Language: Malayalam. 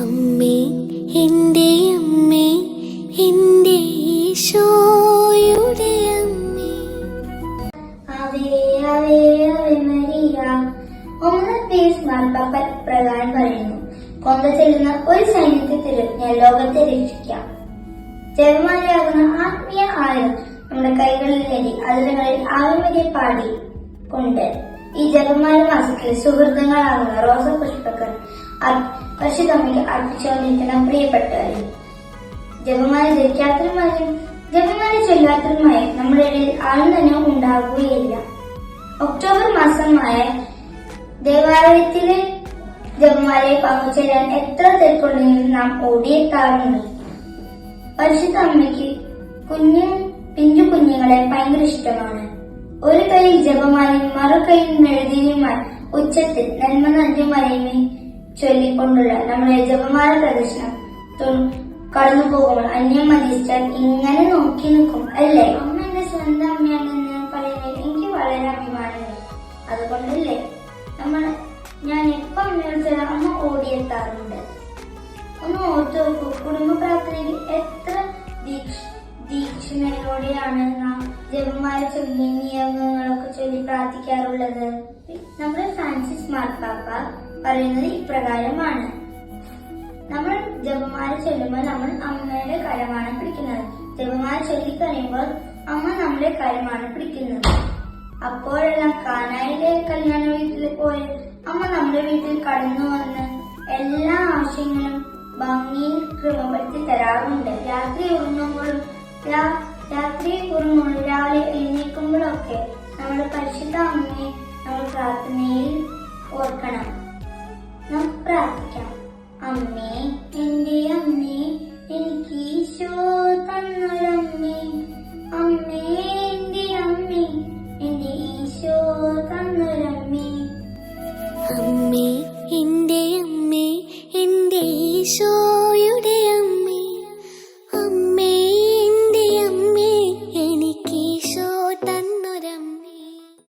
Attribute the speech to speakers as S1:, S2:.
S1: അമ്മേ എന്റെ അമ്മേ എന്റെ ഈശോയുടെ അമ്മേ.
S2: ആവേ ആവേ ആവേ മരിയ. ഒന്ന് പേസ് മാർപ്പാപ്പ പ്രകാരം പറയുന്നു. കൊന്ത ചെല്ലുന്ന ഒരു സൈന്യത്തെ ഞാൻ ലോകത്തെ രക്ഷിക്കാം. ജർമാനിയാകുന്ന ആത്മീയ ആയിരം നമ്മുടെ കൈകളിലേറി അതിരങ്ങളിൽ ആവിമരെ പാടി കൊണ്ട് ഈ ജപമാല മാസത്തിൽ സുഹൃത്തുക്കളാകുന്ന റോസ പുഷ്പങ്ങൾ തമ്മിൽ അർപ്പിച്ചുകൊണ്ടിരിക്കുന്ന പ്രിയപ്പെട്ടവരെ. ജപമാല ജപിക്കാത്തതുമായും ജപമാല ചൊല്ലാത്തതുമായും നമ്മുടെ ഇടയിൽ ആരും തന്നെ ഉണ്ടാകുകയില്ല ഒക്ടോബർ മാസമായ ദേവാലയത്തിലെ ജപമാലയെ പങ്കുചേരാൻ എത്ര തിരക്കുണ്ടെങ്കിലും നാം ഓടിയെത്താറുണ്ട്. പരിശുദ്ധ അമ്മയ്ക്ക് കുഞ്ഞു പിഞ്ചു കുഞ്ഞുങ്ങളെ ഭയങ്കര ഇഷ്ടമാണ്. ഒരു കൈയിൽ ജപമാലയും മറു കൈയിൽ മെഴുതിയുമായി ഉച്ചത്തിൽ നന്മ നന്ദി മലയുമേ ചൊല്ലിക്കൊണ്ടുള്ള നമ്മുടെ ജപമാല പ്രദർശനം കടന്നു പോകുമ്പോൾ അന്യം മതിച്ചാൽ ഇങ്ങനെ നോക്കി നിൽക്കും അല്ലേ? അമ്മ എന്റെ സ്വന്തം അമ്മയാണെന്ന് പറയുന്നത് എനിക്ക് വളരെ അഭിമാനമാണ്. അതുകൊണ്ടല്ലേ നമ്മൾ ഞാൻ എപ്പം ചില അമ്മ ഓടിയെത്താറുണ്ട്. ഒന്ന് ഓർത്തു നോക്കൂ കുടുംബ പ്രാർത്ഥനയിൽ എത്ര ദീക്ഷ ദീക്ഷണയോടെയാണ് നാം ജപമാല ചൊല്ലി നിയമങ്ങളൊക്കെ ചൊല്ലി പ്രാർത്ഥിക്കാറുള്ളത്. നമ്മുടെ ഫ്രാൻസിസ് മാർപ്പാപ്പ പറയുന്നത് ഇപ്രകാരമാണ്. നമ്മൾ ജപമാല ചൊല്ലുമ്പോൾ നമ്മൾ അമ്മയുടെ കരമാണ് പിടിക്കുന്നത്. ജപമാല ചൊല്ലി കഴിയുമ്പോൾ അമ്മ നമ്മുടെ കരമാണ് പിടിക്കുന്നത്. അപ്പോഴെല്ലാം കാനായിലെ കല്യാണ വീട്ടിൽ പോയി അമ്മ നമ്മുടെ വീട്ടിൽ കടന്നു വന്ന് എല്ലാ ആവശ്യങ്ങളും ഭംഗിയിൽ ക്രമപ്പെടുത്തി തരാറുണ്ട്. രാത്രി ഉറങ്ങുമ്പോഴും രാത്രി കുറുമുള്ളു രാവിലെ എഴുന്നേൽക്കുമ്പോഴൊക്കെ നമ്മൾ പരിശുദ്ധ അമ്മയെ നമ്മൾ പ്രാർത്ഥനയിൽ ഓർക്കണം. നമുക്ക് പ്രാർത്ഥിക്കാം. അമ്മേ എന്റെ അമ്മേ എനിക്ക് ഈശോ തന്നൊരമ്മേ. അമ്മേ എന്റെ അമ്മേ എന്റെ ഈശോ തന്നൊരമ്മേ.
S1: അമ്മേ എന്റെ അമ്മേ എന്റെ ഈശോ